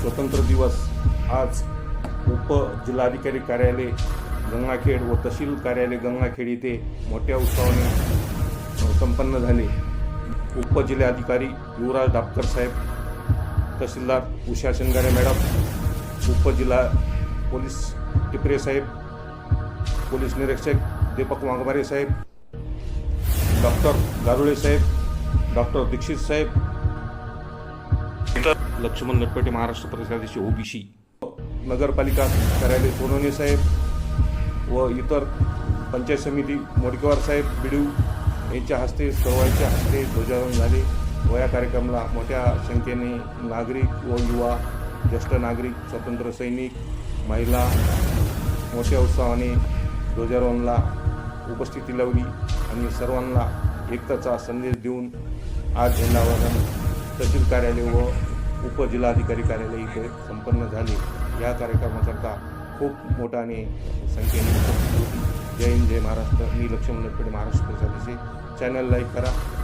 स्वतंत्र दिवस आज उपजिल्हाधिकारी कार्यालय गंगाखेड व तहसील कार्यालय गंगाखेड येथे मोठ्या उत्सवाने संपन्न झाले. उपजिल्हाधिकारी युवराज डापकर साहेब तहसीलदार उषा शिंगारे मॅडम उपजिल्हा पोलीस टिपरे साहेब पोलीस निरीक्षक दीपक वाघमारे साहेब डॉक्टर गारुळे साहेब डॉक्टर दीक्षित साहेब लक्ष्मण लटपटे महाराष्ट्र प्रदेशाध्यक्ष ओबीसी नगरपालिका कार्यालय सोनवणे साहेब व इतर पंचायत समिती मोडकेवार साहेब बिडू यांच्या हस्ते सर्वांच्या हस्ते ध्वजारोहण झाले व या कार्यक्रमाला मोठ्या संख्येने नागरिक व युवा ज्येष्ठ नागरिक स्वतंत्र सैनिक महिला मोठ्या उत्साहाने ध्वजारोहणला उपस्थिती लावली आणि सर्वांना एकताचा संदेश देऊन आज झेंडावंदन तहसील कार्यालय व उपजिल्हाधिकारी कार्यालय इथे संपन्न झाले. या कार्यक्रमाकरता खूप मोठाने संख्येने उपस्थित होती. जय हिंद जय महाराष्ट्र. मी लक्ष्मण लटपटे महाराष्ट्र प्रदेशाचे चॅनल लाईक करा.